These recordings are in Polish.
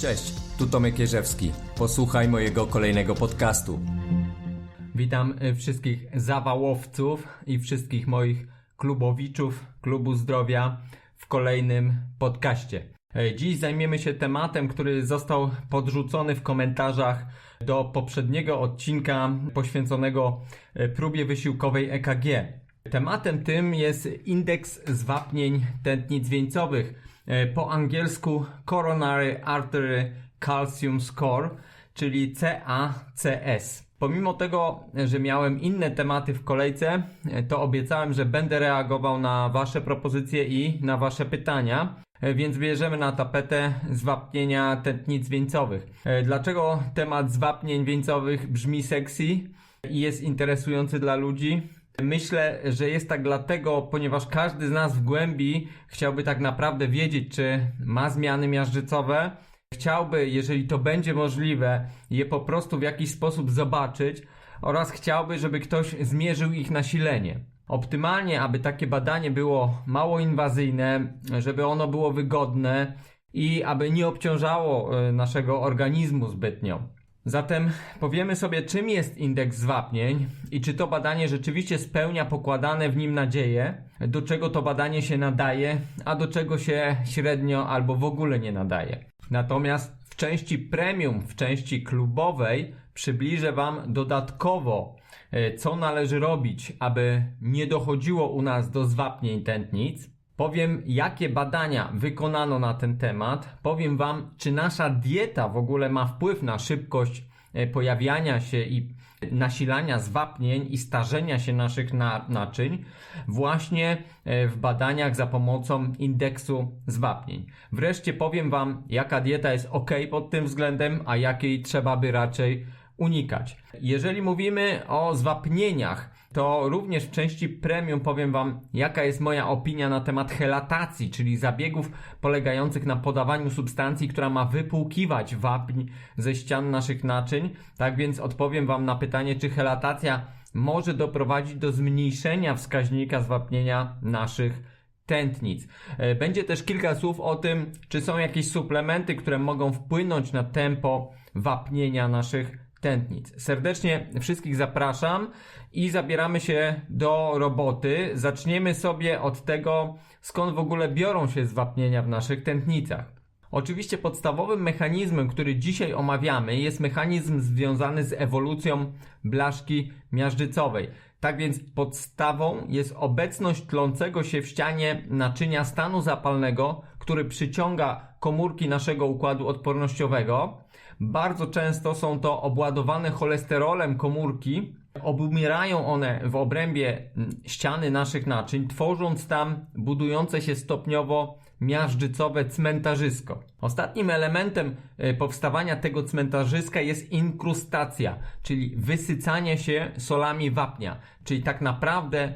Cześć, tu Tomek Jerzewski. Posłuchaj mojego kolejnego podcastu. Witam y, wszystkich zawałowców i wszystkich moich klubowiczów Klubu Zdrowia w kolejnym podcaście. E, Dziś zajmiemy się tematem, który został podrzucony w komentarzach do poprzedniego odcinka poświęconego e, próbie wysiłkowej EKG. Tematem tym jest indeks zwapnień tętnic wieńcowych, e, po angielsku Coronary Artery Calcium Score, czyli CACS. Pomimo tego, że miałem inne tematy w kolejce, e, to obiecałem, że będę reagował na Wasze propozycje i na Wasze pytania. E, Więc bierzemy na tapetę zwapnienia tętnic wieńcowych. Dlaczego temat zwapnień wieńcowych brzmi sexy i jest interesujący dla ludzi? Myślę, że jest tak dlatego, ponieważ każdy z nas w głębi chciałby tak naprawdę wiedzieć, czy ma zmiany miażdżycowe. Chciałby, jeżeli to będzie możliwe, je po prostu w jakiś sposób zobaczyć oraz chciałby, żeby ktoś zmierzył ich nasilenie. Optymalnie, aby takie badanie było mało inwazyjne, żeby ono było wygodne i aby nie obciążało e, naszego organizmu zbytnio. Zatem powiemy sobie, czym jest indeks zwapnień i czy to badanie rzeczywiście spełnia pokładane w nim nadzieje, do czego to badanie się nadaje, a do czego się średnio albo w ogóle nie nadaje. Natomiast w części premium, w części klubowej przybliżę Wam dodatkowo, e, co należy robić, aby nie dochodziło u nas do zwapnień tętnic. Powiem, jakie badania wykonano na ten temat. Powiem Wam, czy nasza dieta w ogóle ma wpływ na szybkość e, pojawiania się i nasilania zwapnień i starzenia się naszych na, naczyń właśnie e, w badaniach za pomocą indeksu zwapnień. Wreszcie powiem Wam, jaka dieta jest ok pod tym względem, a jakiej trzeba by raczej unikać. Jeżeli mówimy o zwapnieniach, to również w części premium powiem Wam, jaka jest moja opinia na temat helatacji, czyli zabiegów polegających na podawaniu substancji, która ma wypłukiwać wapń ze ścian naszych naczyń. Tak więc odpowiem Wam na pytanie, czy helatacja może doprowadzić do zmniejszenia wskaźnika zwapnienia naszych tętnic. E, Będzie też kilka słów o tym, czy są jakieś suplementy, które mogą wpłynąć na tempo wapnienia naszych tętnic. Serdecznie wszystkich zapraszam i zabieramy się do roboty. Zaczniemy sobie od tego, skąd w ogóle biorą się zwapnienia w naszych tętnicach. Oczywiście podstawowym mechanizmem, który dzisiaj omawiamy, jest mechanizm związany z ewolucją blaszki miażdżycowej. Tak więc podstawą jest obecność tlącego się w ścianie naczynia stanu zapalnego, który przyciąga komórki naszego układu odpornościowego. Bardzo często są to obładowane cholesterolem komórki. Obumierają one w obrębie ściany naszych naczyń, tworząc tam budujące się stopniowo miażdżycowe cmentarzysko. Ostatnim elementem e, powstawania tego cmentarzyska jest inkrustacja, czyli wysycanie się solami wapnia, czyli tak naprawdę e,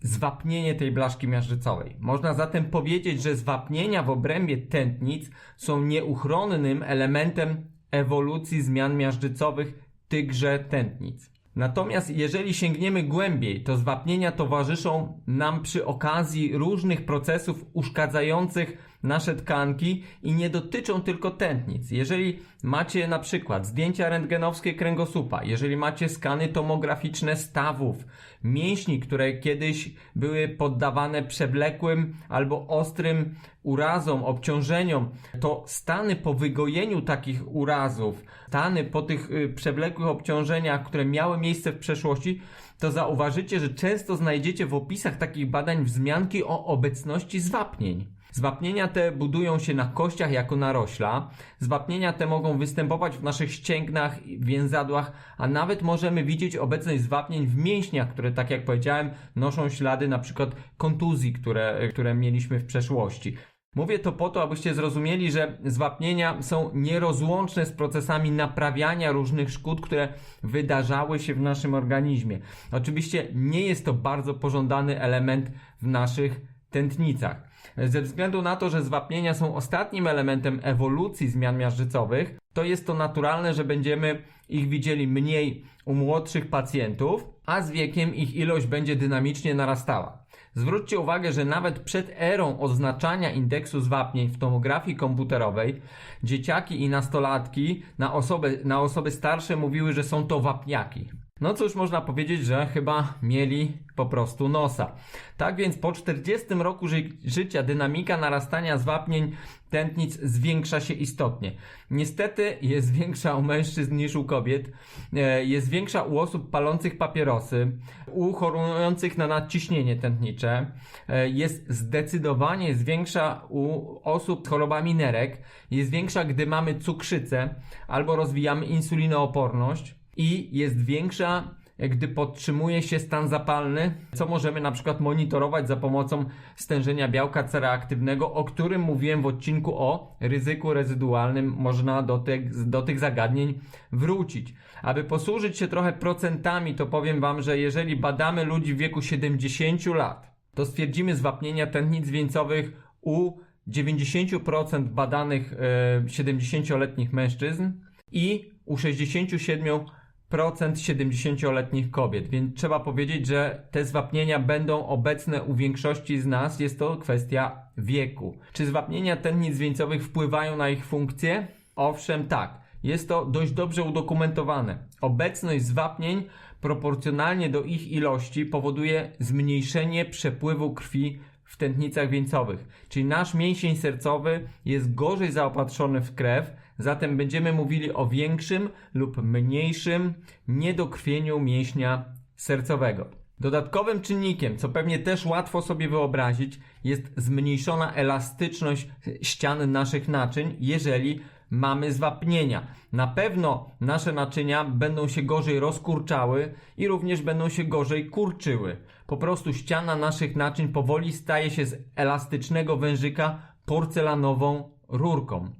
zwapnienie tej blaszki miażdżycowej. Można zatem powiedzieć, że zwapnienia w obrębie tętnic są nieuchronnym elementem ewolucji zmian miażdżycowych tychże tętnic. Natomiast jeżeli sięgniemy głębiej, to zwapnienia towarzyszą nam przy okazji różnych procesów uszkadzających nasze tkanki i nie dotyczą tylko tętnic. Jeżeli macie na przykład zdjęcia rentgenowskie kręgosłupa, jeżeli macie skany tomograficzne stawów, mięśni, które kiedyś były poddawane przewlekłym albo ostrym urazom, obciążeniom, to stany po wygojeniu takich urazów, stany po tych y, przewlekłych obciążeniach, które miały miejsce w przeszłości, to zauważycie, że często znajdziecie w opisach takich badań wzmianki o obecności zwapnień. Zwapnienia te budują się na kościach jako narośla. Zwapnienia te mogą występować w naszych ścięgnach, więzadłach, a nawet możemy widzieć obecność zwapnień w mięśniach, które, tak jak powiedziałem, noszą ślady na przykład kontuzji, które, które mieliśmy w przeszłości. Mówię to po to, abyście zrozumieli, że zwapnienia są nierozłączne z procesami naprawiania różnych szkód, które wydarzały się w naszym organizmie. Oczywiście nie jest to bardzo pożądany element w naszych tętnicach. Ze względu na to, że zwapnienia są ostatnim elementem ewolucji zmian miażdżycowych, to jest to naturalne, że będziemy ich widzieli mniej u młodszych pacjentów, a z wiekiem ich ilość będzie dynamicznie narastała. Zwróćcie uwagę, że nawet przed erą oznaczania indeksu zwapnień w tomografii komputerowej dzieciaki i nastolatki na osoby, na osoby starsze mówiły, że są to wapniaki. No cóż, można powiedzieć, że chyba mieli po prostu nosa. Tak więc po 40 roku ży życia dynamika narastania zwapnień tętnic zwiększa się istotnie. Niestety jest większa u mężczyzn niż u kobiet, e, jest większa u osób palących papierosy, u chorujących na nadciśnienie tętnicze, e, jest zdecydowanie jest większa u osób z chorobami nerek, jest większa, gdy mamy cukrzycę albo rozwijamy insulinooporność i jest większa, gdy podtrzymuje się stan zapalny, co możemy na przykład monitorować za pomocą stężenia białka C-reaktywnego, o którym mówiłem w odcinku o ryzyku rezydualnym. Można do tych, do tych zagadnień wrócić. Aby posłużyć się trochę procentami, to powiem Wam, że jeżeli badamy ludzi w wieku 70 lat, to stwierdzimy zwapnienia tętnic wieńcowych u 90% badanych e, 70-letnich mężczyzn i u 67% 70-letnich kobiet, więc trzeba powiedzieć, że te zwapnienia będą obecne u większości z nas. Jest to kwestia wieku. Czy zwapnienia tętnic wieńcowych wpływają na ich funkcję? Owszem, tak. Jest to dość dobrze udokumentowane. Obecność zwapnień proporcjonalnie do ich ilości powoduje zmniejszenie przepływu krwi w tętnicach wieńcowych. Czyli nasz mięsień sercowy jest gorzej zaopatrzony w krew, zatem będziemy mówili o większym lub mniejszym niedokrwieniu mięśnia sercowego. Dodatkowym czynnikiem, co pewnie też łatwo sobie wyobrazić, jest zmniejszona elastyczność ścian naszych naczyń, jeżeli mamy zwapnienia. Na pewno nasze naczynia będą się gorzej rozkurczały i również będą się gorzej kurczyły. Po prostu ściana naszych naczyń powoli staje się z elastycznego wężyka porcelanową rurką.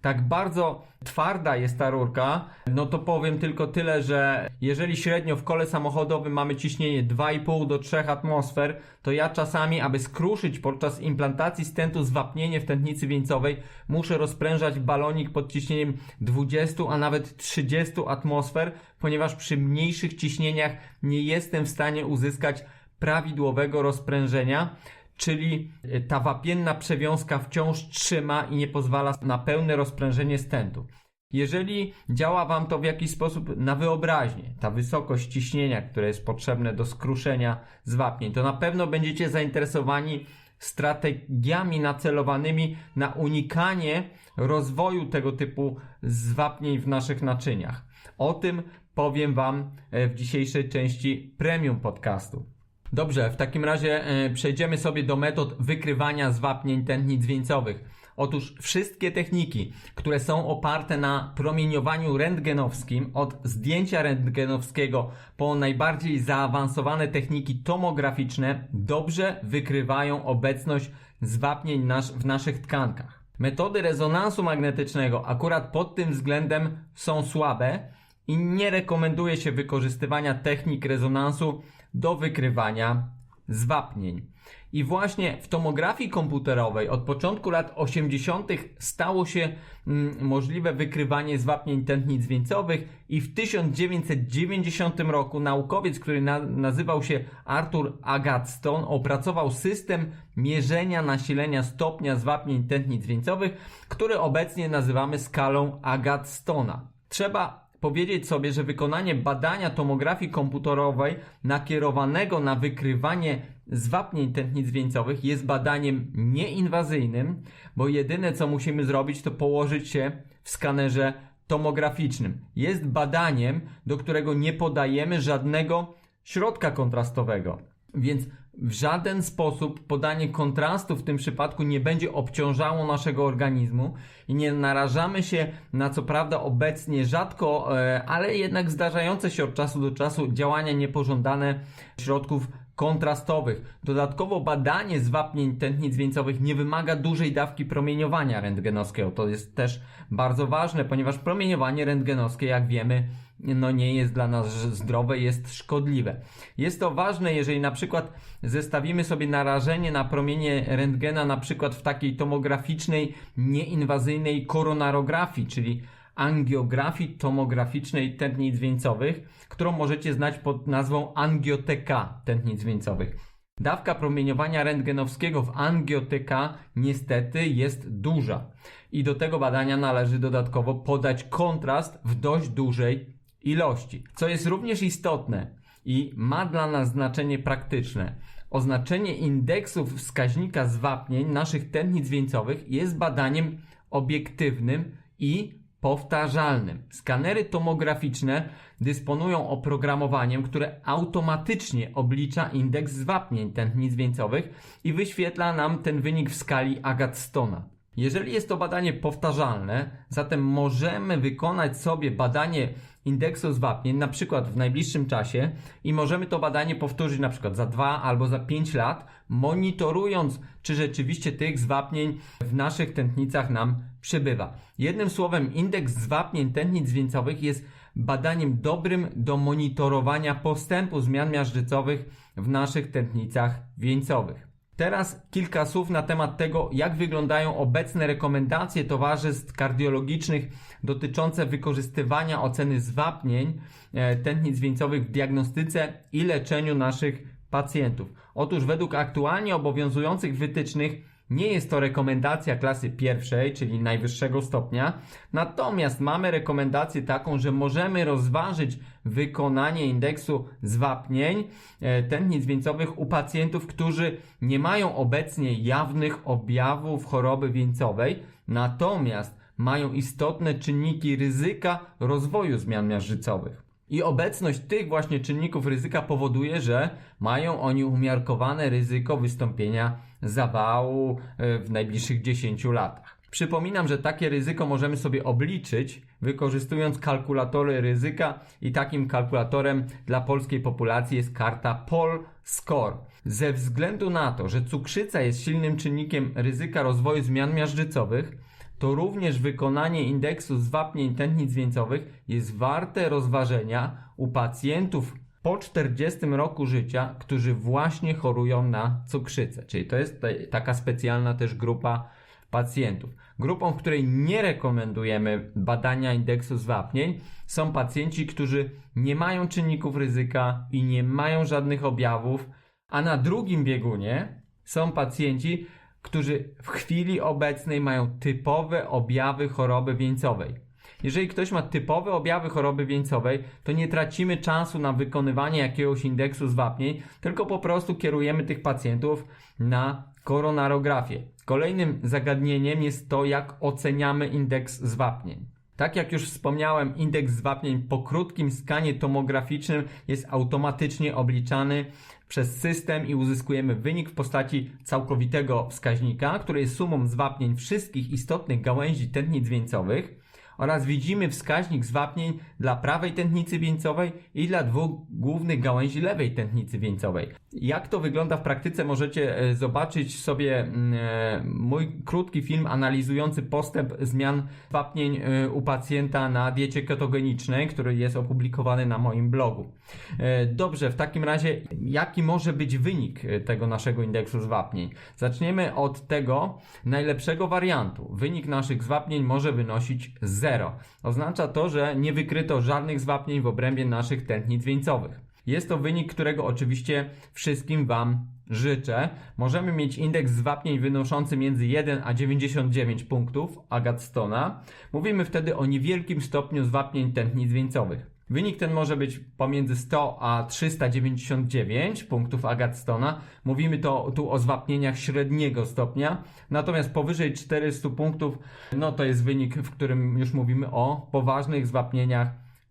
Tak bardzo twarda jest ta rurka, no to powiem tylko tyle, że jeżeli średnio w kole samochodowym mamy ciśnienie 2,5 do 3 atmosfer, to ja czasami, aby skruszyć podczas implantacji stentu zwapnienie w tętnicy wieńcowej, muszę rozprężać balonik pod ciśnieniem 20, a nawet 30 atmosfer, ponieważ przy mniejszych ciśnieniach nie jestem w stanie uzyskać prawidłowego rozprężenia czyli ta wapienna przewiązka wciąż trzyma i nie pozwala na pełne rozprężenie stentu. Jeżeli działa Wam to w jakiś sposób na wyobraźnię, ta wysokość ciśnienia, które jest potrzebne do skruszenia zwapnień, to na pewno będziecie zainteresowani strategiami nacelowanymi na unikanie rozwoju tego typu zwapnień w naszych naczyniach. O tym powiem Wam w dzisiejszej części premium podcastu. Dobrze, w takim razie e, przejdziemy sobie do metod wykrywania zwapnień tętnic wieńcowych. Otóż wszystkie techniki, które są oparte na promieniowaniu rentgenowskim, od zdjęcia rentgenowskiego po najbardziej zaawansowane techniki tomograficzne, dobrze wykrywają obecność zwapnień nas w naszych tkankach. Metody rezonansu magnetycznego akurat pod tym względem są słabe i nie rekomenduje się wykorzystywania technik rezonansu do wykrywania zwapnień. I właśnie w tomografii komputerowej od początku lat 80. stało się mm, możliwe wykrywanie zwapnień tętnic wieńcowych i w 1990 roku naukowiec, który na, nazywał się Arthur Agatston, opracował system mierzenia nasilenia stopnia zwapnień tętnic wieńcowych, który obecnie nazywamy skalą Agatstona. Trzeba powiedzieć sobie, że wykonanie badania tomografii komputerowej nakierowanego na wykrywanie zwapnień tętnic wieńcowych jest badaniem nieinwazyjnym, bo jedyne co musimy zrobić to położyć się w skanerze tomograficznym. Jest badaniem, do którego nie podajemy żadnego środka kontrastowego. Więc w żaden sposób podanie kontrastu w tym przypadku nie będzie obciążało naszego organizmu i nie narażamy się na co prawda obecnie rzadko, e, ale jednak zdarzające się od czasu do czasu działania niepożądane środków kontrastowych. Dodatkowo badanie zwapnień tętnic wieńcowych nie wymaga dużej dawki promieniowania rentgenowskiego. To jest też bardzo ważne, ponieważ promieniowanie rentgenowskie, jak wiemy, no nie jest dla nas zdrowe, jest szkodliwe. Jest to ważne, jeżeli na przykład zestawimy sobie narażenie na promienie rentgena na przykład w takiej tomograficznej, nieinwazyjnej koronarografii, czyli angiografii tomograficznej tętnic wieńcowych, którą możecie znać pod nazwą angioteka tętnic wieńcowych. Dawka promieniowania rentgenowskiego w angioteka niestety jest duża i do tego badania należy dodatkowo podać kontrast w dość dużej ilości. Co jest również istotne i ma dla nas znaczenie praktyczne. Oznaczenie indeksów wskaźnika zwapnień naszych tętnic wieńcowych jest badaniem obiektywnym i powtarzalnym. Skanery tomograficzne dysponują oprogramowaniem, które automatycznie oblicza indeks zwapnień tętnic wieńcowych i wyświetla nam ten wynik w skali Agatstona. Jeżeli jest to badanie powtarzalne, zatem możemy wykonać sobie badanie indeksu zwapnień na przykład w najbliższym czasie i możemy to badanie powtórzyć na przykład za 2 albo za 5 lat, monitorując czy rzeczywiście tych zwapnień w naszych tętnicach nam przybywa. Jednym słowem indeks zwapnień tętnic wieńcowych jest badaniem dobrym do monitorowania postępu zmian miażdżycowych w naszych tętnicach wieńcowych. Teraz kilka słów na temat tego, jak wyglądają obecne rekomendacje towarzystw kardiologicznych dotyczące wykorzystywania oceny zwapnień e, tętnic wieńcowych w diagnostyce i leczeniu naszych pacjentów. Otóż według aktualnie obowiązujących wytycznych nie jest to rekomendacja klasy pierwszej, czyli najwyższego stopnia, natomiast mamy rekomendację taką, że możemy rozważyć wykonanie indeksu zwapnień e, tętnic wieńcowych u pacjentów, którzy nie mają obecnie jawnych objawów choroby wieńcowej, natomiast mają istotne czynniki ryzyka rozwoju zmian miażdżycowych. I obecność tych właśnie czynników ryzyka powoduje, że mają oni umiarkowane ryzyko wystąpienia zawału e, w najbliższych 10 latach. Przypominam, że takie ryzyko możemy sobie obliczyć wykorzystując kalkulatory ryzyka i takim kalkulatorem dla polskiej populacji jest karta Pol Score. Ze względu na to, że cukrzyca jest silnym czynnikiem ryzyka rozwoju zmian miażdżycowych, to również wykonanie indeksu zwapnień tętnic wieńcowych jest warte rozważenia u pacjentów po 40 roku życia, którzy właśnie chorują na cukrzycę. Czyli to jest taka specjalna też grupa pacjentów. Grupą, której nie rekomendujemy badania indeksu zwapnień są pacjenci, którzy nie mają czynników ryzyka i nie mają żadnych objawów, a na drugim biegunie są pacjenci, którzy w chwili obecnej mają typowe objawy choroby wieńcowej. Jeżeli ktoś ma typowe objawy choroby wieńcowej, to nie tracimy czasu na wykonywanie jakiegoś indeksu zwapnień, tylko po prostu kierujemy tych pacjentów na koronarografię. Kolejnym zagadnieniem jest to, jak oceniamy indeks zwapnień. Tak jak już wspomniałem, indeks zwapnień po krótkim skanie tomograficznym jest automatycznie obliczany przez system i uzyskujemy wynik w postaci całkowitego wskaźnika, który jest sumą zwapnień wszystkich istotnych gałęzi tętnic wieńcowych oraz widzimy wskaźnik zwapnień dla prawej tętnicy wieńcowej i dla dwóch głównych gałęzi lewej tętnicy wieńcowej. Jak to wygląda w praktyce możecie e, zobaczyć sobie e, mój krótki film analizujący postęp zmian zwapnień e, u pacjenta na diecie ketogenicznej, który jest opublikowany na moim blogu. Dobrze, w takim razie jaki może być wynik tego naszego indeksu zwapnień? Zaczniemy od tego najlepszego wariantu. Wynik naszych zwapnień może wynosić 0. Oznacza to, że nie wykryto żadnych zwapnień w obrębie naszych tętnic wieńcowych. Jest to wynik, którego oczywiście wszystkim Wam życzę. Możemy mieć indeks zwapnień wynoszący między 1 a 99 punktów Agatstona. Mówimy wtedy o niewielkim stopniu zwapnień tętnic wieńcowych. Wynik ten może być pomiędzy 100 a 399 punktów Agatstona. Mówimy to tu o zwapnieniach średniego stopnia. Natomiast powyżej 400 punktów, no to jest wynik, w którym już mówimy o poważnych zwapnieniach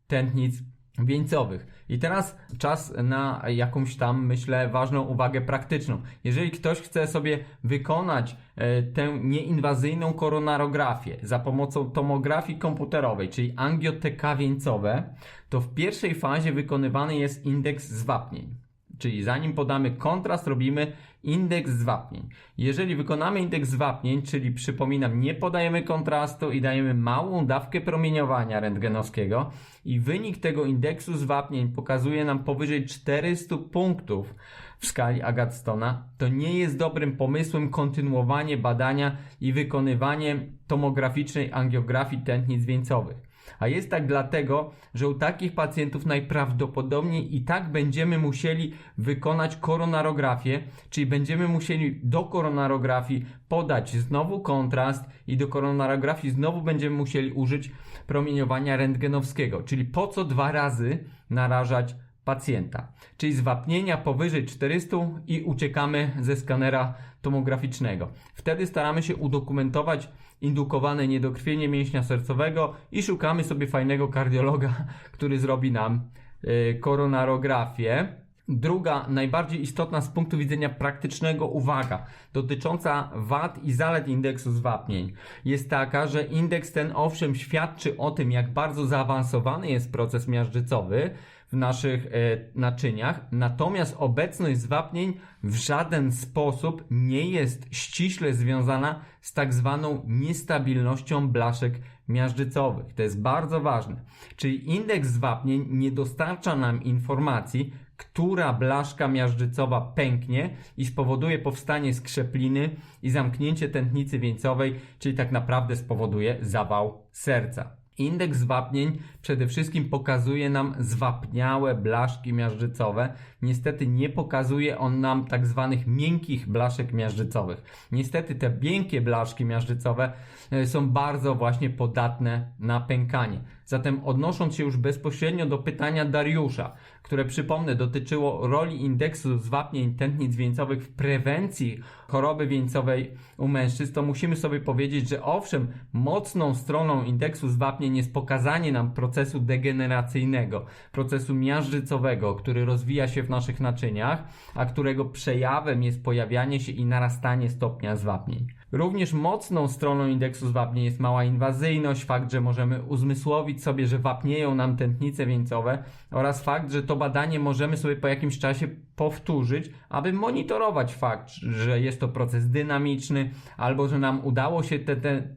tętnic wieńcowych. I teraz czas na jakąś tam, myślę, ważną uwagę praktyczną. Jeżeli ktoś chce sobie wykonać e, tę nieinwazyjną koronarografię za pomocą tomografii komputerowej, czyli angioteka wieńcowe, to w pierwszej fazie wykonywany jest indeks zwapnień. Czyli zanim podamy kontrast, robimy indeks zwapnień. Jeżeli wykonamy indeks zwapnień, czyli przypominam, nie podajemy kontrastu i dajemy małą dawkę promieniowania rentgenowskiego i wynik tego indeksu zwapnień pokazuje nam powyżej 400 punktów w skali Agatstona, to nie jest dobrym pomysłem kontynuowanie badania i wykonywanie tomograficznej angiografii tętnic wieńcowych. A jest tak dlatego, że u takich pacjentów najprawdopodobniej i tak będziemy musieli wykonać koronarografię, czyli będziemy musieli do koronarografii podać znowu kontrast i do koronarografii znowu będziemy musieli użyć promieniowania rentgenowskiego, czyli po co dwa razy narażać pacjenta. Czyli z wapnienia powyżej 400 i uciekamy ze skanera tomograficznego. Wtedy staramy się udokumentować indukowane niedokrwienie mięśnia sercowego i szukamy sobie fajnego kardiologa, który zrobi nam yy, koronarografię. Druga, najbardziej istotna z punktu widzenia praktycznego uwaga, dotycząca wad i zalet indeksu zwapnień, jest taka, że indeks ten owszem świadczy o tym, jak bardzo zaawansowany jest proces miażdżycowy w naszych e, naczyniach, natomiast obecność zwapnień w żaden sposób nie jest ściśle związana z tak zwaną niestabilnością blaszek miażdżycowych. To jest bardzo ważne. Czyli indeks zwapnień nie dostarcza nam informacji, która blaszka miażdżycowa pęknie i spowoduje powstanie skrzepliny i zamknięcie tętnicy wieńcowej, czyli tak naprawdę spowoduje zawał serca. Indeks zwapnień przede wszystkim pokazuje nam zwapniałe blaszki miażdżycowe. Niestety nie pokazuje on nam tak zwanych miękkich blaszek miażdżycowych. Niestety te miękkie blaszki miażdżycowe e, są bardzo właśnie podatne na pękanie. Zatem odnosząc się już bezpośrednio do pytania Dariusza, które przypomnę dotyczyło roli indeksu zwapnień tętnic wieńcowych w prewencji choroby wieńcowej u mężczyzn, to musimy sobie powiedzieć, że owszem, mocną stroną indeksu zwapnień jest pokazanie nam procesu degeneracyjnego, procesu miażdżycowego, który rozwija się w naszych naczyniach, a którego przejawem jest pojawianie się i narastanie stopnia zwapnień. Również mocną stroną indeksu zwapnień jest mała inwazyjność, fakt, że możemy uzmysłowić sobie, że wapnieją nam tętnice wieńcowe oraz fakt, że to badanie możemy sobie po jakimś czasie powtórzyć, aby monitorować fakt, że jest to proces dynamiczny albo że nam udało się te, te,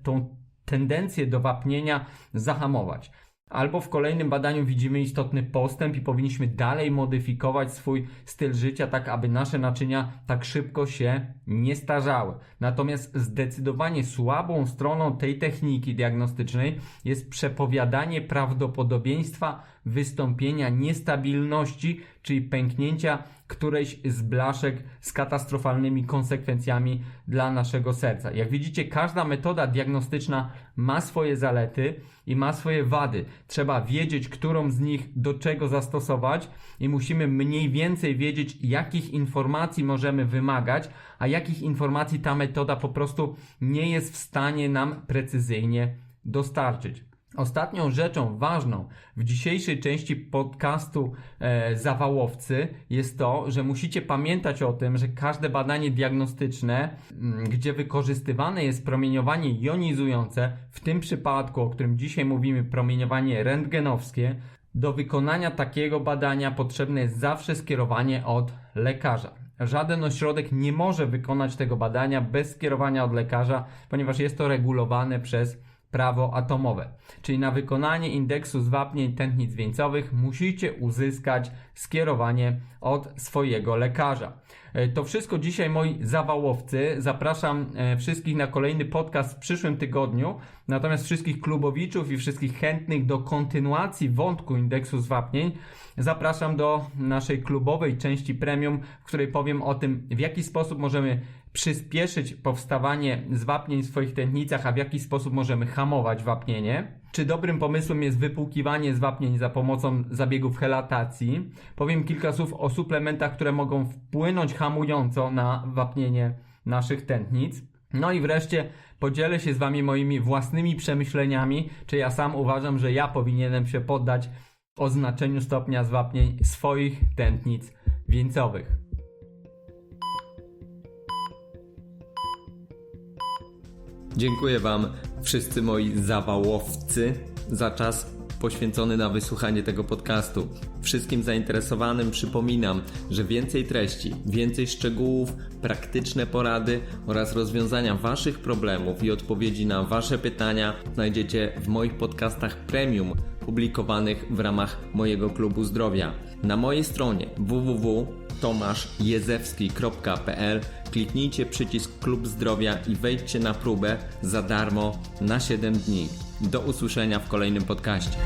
tendencję do wapnienia zahamować. Albo w kolejnym badaniu widzimy istotny postęp i powinniśmy dalej modyfikować swój styl życia, tak aby nasze naczynia tak szybko się nie starzały. Natomiast zdecydowanie słabą stroną tej techniki diagnostycznej jest przepowiadanie prawdopodobieństwa wystąpienia niestabilności, czyli pęknięcia którejś z blaszek z katastrofalnymi konsekwencjami dla naszego serca. Jak widzicie, każda metoda diagnostyczna ma swoje zalety i ma swoje wady. Trzeba wiedzieć, którą z nich do czego zastosować i musimy mniej więcej wiedzieć, jakich informacji możemy wymagać, a jakich informacji ta metoda po prostu nie jest w stanie nam precyzyjnie dostarczyć. Ostatnią rzeczą ważną w dzisiejszej części podcastu e, Zawałowcy jest to, że musicie pamiętać o tym, że każde badanie diagnostyczne, m, gdzie wykorzystywane jest promieniowanie jonizujące, w tym przypadku, o którym dzisiaj mówimy, promieniowanie rentgenowskie, do wykonania takiego badania potrzebne jest zawsze skierowanie od lekarza. Żaden ośrodek nie może wykonać tego badania bez skierowania od lekarza, ponieważ jest to regulowane przez prawo atomowe. Czyli na wykonanie indeksu zwapnień tętnic wieńcowych musicie uzyskać skierowanie od swojego lekarza. E, to wszystko dzisiaj moi zawałowcy. Zapraszam e, wszystkich na kolejny podcast w przyszłym tygodniu. Natomiast wszystkich klubowiczów i wszystkich chętnych do kontynuacji wątku indeksu zwapnień zapraszam do naszej klubowej części premium, w której powiem o tym, w jaki sposób możemy przyspieszyć powstawanie zwapnień w swoich tętnicach, a w jaki sposób możemy hamować wapnienie. Czy dobrym pomysłem jest wypłukiwanie zwapnień za pomocą zabiegów helatacji? Powiem kilka słów o suplementach, które mogą wpłynąć hamująco na wapnienie naszych tętnic. No i wreszcie podzielę się z Wami moimi własnymi przemyśleniami, czy ja sam uważam, że ja powinienem się poddać oznaczeniu stopnia zwapnień swoich tętnic wieńcowych. Dziękuję Wam, wszyscy moi zawałowcy, za czas poświęcony na wysłuchanie tego podcastu. Wszystkim zainteresowanym przypominam, że więcej treści, więcej szczegółów, praktyczne porady oraz rozwiązania Waszych problemów i odpowiedzi na Wasze pytania znajdziecie w moich podcastach premium publikowanych w ramach mojego klubu zdrowia. Na mojej stronie www.tomaszjezewski.pl kliknijcie przycisk Klub Zdrowia i wejdźcie na próbę za darmo na 7 dni. Do usłyszenia w kolejnym podcaście.